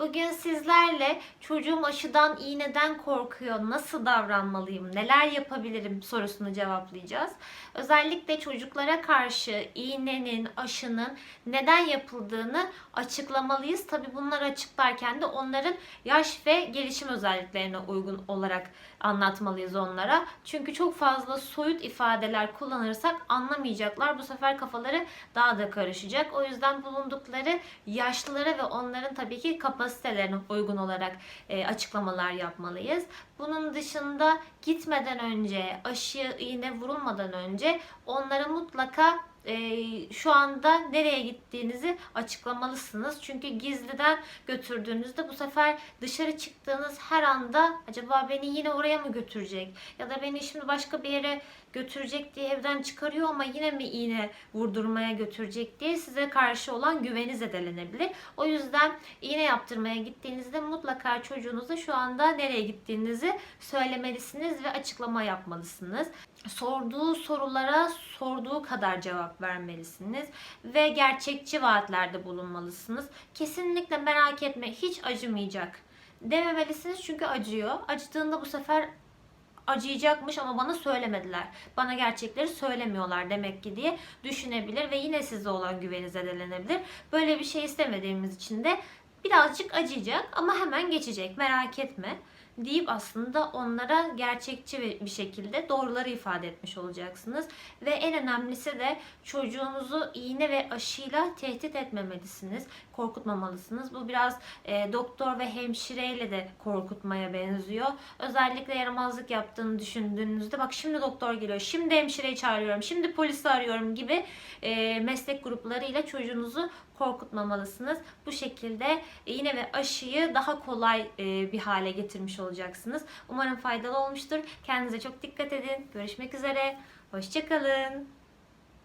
Bugün sizlerle çocuğum aşıdan, iğneden korkuyor, nasıl davranmalıyım, neler yapabilirim sorusunu cevaplayacağız. Özellikle çocuklara karşı iğnenin, aşının neden yapıldığını açıklamalıyız. Tabi bunları açıklarken de onların yaş ve gelişim özelliklerine uygun olarak anlatmalıyız onlara. Çünkü çok fazla soyut ifadeler kullanırsak anlamayacaklar. Bu sefer kafaları daha da karışacak. O yüzden bulundukları yaşlılara ve onların tabii ki kapasitelerine uygun olarak e, açıklamalar yapmalıyız. Bunun dışında gitmeden önce, aşı iğne vurulmadan önce onlara mutlaka e, şu anda nereye gittiğinizi açıklamalısınız. Çünkü gizliden götürdüğünüzde bu sefer dışarı çıktığınız her anda acaba beni yine oraya mı götürecek? Ya da beni şimdi başka bir yere götürecek diye evden çıkarıyor ama yine mi iğne vurdurmaya götürecek diye size karşı olan güveni zedelenebilir. O yüzden iğne yaptırmaya gittiğinizde mutlaka çocuğunuza şu anda nereye gittiğinizi söylemelisiniz ve açıklama yapmalısınız. Sorduğu sorulara sorduğu kadar cevap vermelisiniz ve gerçekçi vaatlerde bulunmalısınız. Kesinlikle merak etme hiç acımayacak dememelisiniz çünkü acıyor. Acıdığında bu sefer acıyacakmış ama bana söylemediler. Bana gerçekleri söylemiyorlar demek ki diye düşünebilir ve yine sizde olan güveni zedelenebilir. Böyle bir şey istemediğimiz için de birazcık acıyacak ama hemen geçecek merak etme deyip aslında onlara gerçekçi bir şekilde doğruları ifade etmiş olacaksınız. Ve en önemlisi de çocuğunuzu iğne ve aşıyla tehdit etmemelisiniz, korkutmamalısınız. Bu biraz e, doktor ve hemşireyle de korkutmaya benziyor. Özellikle yaramazlık yaptığını düşündüğünüzde bak şimdi doktor geliyor, şimdi hemşireyi çağırıyorum, şimdi polisi arıyorum gibi e, meslek gruplarıyla çocuğunuzu korkutmamalısınız. Bu şekilde iğne ve aşıyı daha kolay e, bir hale getirmiş olacaksınız. Umarım faydalı olmuştur. Kendinize çok dikkat edin. Görüşmek üzere. Hoşçakalın.